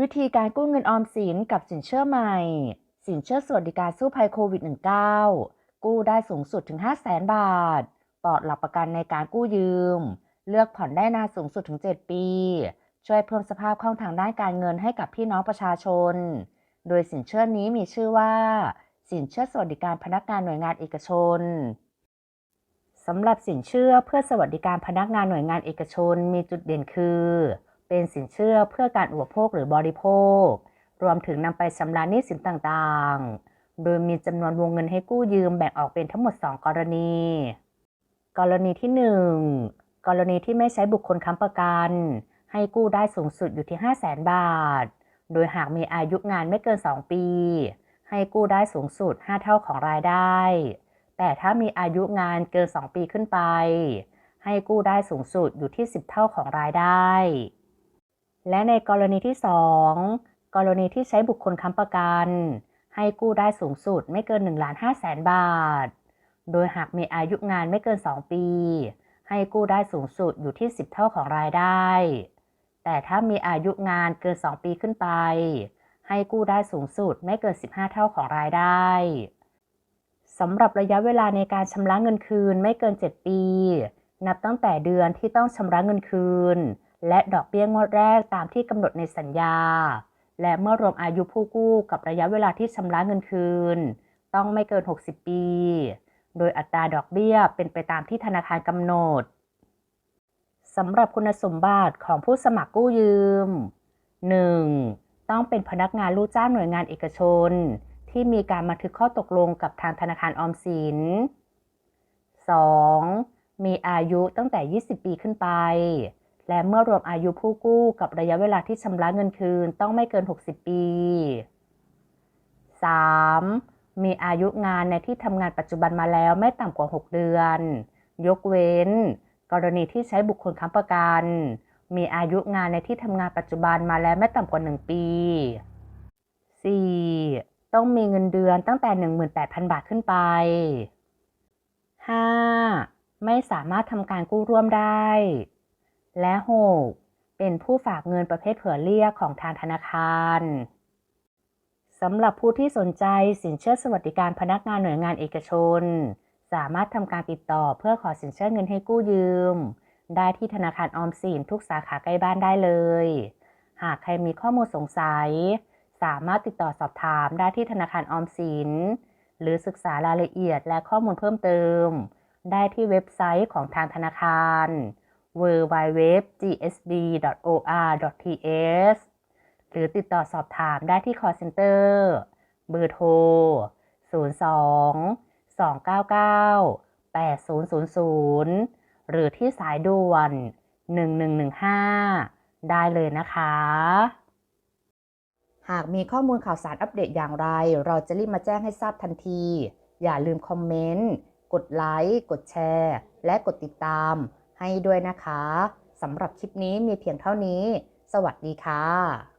วิธีการกู้เงินออมสินกับสินเชื่อใหม่ สินเชื่อสวัสดิการสู้ภัยโควิด -19 กู้ได้สูงสุดถึง 5 0 0 0 0 0 บาท ปลอดหลักประกันในการกู้ยืม เลือกผ่อนได้นานสูงสุดถึง 7 ปี ช่วยเพิ่มสภาพคล่องทางด้านการเงินให้กับพี่น้องประชาชน โดยสินเชื่อนี้มีชื่อว่า สินเชื่อสวัสดิการพนักงานหน่วยงานเอกชนสำหรับสินเชื่อเพื่อสวัสดิการพนักงานหน่วยงานเอกชนมีจุดเด่นคือ เป็นสินเชื่อเพื่อการอุปโภคหรือบริโภค รวมถึงนำไปชำระหนี้สินต่างๆ โดยมีจำนวนวงเงินให้กู้ยืมแบ่งออกเป็นทั้งหมด 2 กรณี กรณีที่ 1 กรณีที่ไม่ใช้บุคคลค้ำประกัน ให้กู้ได้สูงสุดอยู่ที่ 5 0 0 0 0 0 บาท โดยหากมีอายุงานไม่เกิน 2 ปี ให้กู้ได้สูงสุด 5 เท่าของรายได้ แต่ถ้ามีอายุงานเกิน 2 ปีขึ้นไปให้กู้ได้สูงสุดอยู่ที่ 10 เท่าของรายได้ และในกรณีที่ 2 กรณีที่ใช้บุคคลค้ำประกัน ให้กู้ได้สูงสุดไม่เกิน1ล้าน5แสนบาท โดยหากมีอายุงานไม่เกิน 2 ปี ให้กู้ได้สูงสุดอยู่ที่ 10 เท่าของรายได้ แต่ถ้ามีอายุงานเกิน 2 ปีขึ้นไป ให้กู้ได้สูงสุดไม่เกิน 15 เท่าของรายได้สำหรับระยะเวลาในการชำระเงินคืนไม่เกิน 7 ปี นับตั้งแต่เดือนที่ต้องชำระเงินคืน และดอกเบี้ยงวดแรกตามที่กำหนดในสัญญา และเมื่อรวมอายุผู้กู้กับระยะเวลาที่ชำระเงินคืน ต้องไม่เกิน 60 ปี โดยอัตราดอกเบี้ยเป็นไปตามที่ธนาคารกำหนดสำหรับคุณสมบัติของผู้สมัครกู้ยืม 1. ต้องเป็นพนักงานลูกจ้างหน่วยงานเอกชน ที่มีการบันทึกข้อตกลงกับทางธนาคารออมสิน 2. มีอายุตั้งแต่ 20 ปีขึ้นไป และเมื่อรวมอายุผู้กู้กับระยะเวลาที่ชำระเงินคืนต้องไม่เกิน 60 ปี 3. มีอายุงานในที่ทำงานปัจจุบันมาแล้วไม่ต่ำกว่า 6 เดือน ยกเว้น กรณีที่ใช้บุคคลค้ำประกัน มีอายุงานในที่ทำงานปัจจุบันมาแล้วไม่ต่ำกว่า 1 ปี 4. ต้องมีเงินเดือนตั้งแต่ 18,000 บาทขึ้นไป 5. ไม่สามารถทำการกู้ร่วมได้ และ 6. เป็นผู้ฝากเงินประเภทเผื่อเรียกของทางธนาคารสำหรับผู้ที่สนใจสินเชื่อสวัสดิการพนักงานหน่วยงานเอกชน สามารถทำการติดต่อเพื่อขอสินเชื่อเงินให้กู้ยืม ได้ที่ธนาคารออมสินทุกสาขาใกล้บ้านได้เลย หากใครมีข้อมูลสงสัย สามารถติดต่อสอบถามได้ที่ธนาคารออมสิน หรือศึกษารายละเอียดและข้อมูลเพิ่มเติม ได้ที่เว็บไซต์ของทางธนาคาร www.gsb.or.th หรือติดต่อสอบถามได้ที่ call center เบอร์โทร 02 299 8000 หรือที่สายด่วน 1115 ได้เลยนะคะ หากมีข้อมูลข่าวสารอัปเดตอย่างไร เราจะรีบมาแจ้งให้ทราบทันที อย่าลืมคอมเมนต์ กดไลค์ กดแชร์ และกดติดตาม ให้ด้วยนะคะสำหรับคลิปนี้มีเพียงเท่านี้ สวัสดีค่ะ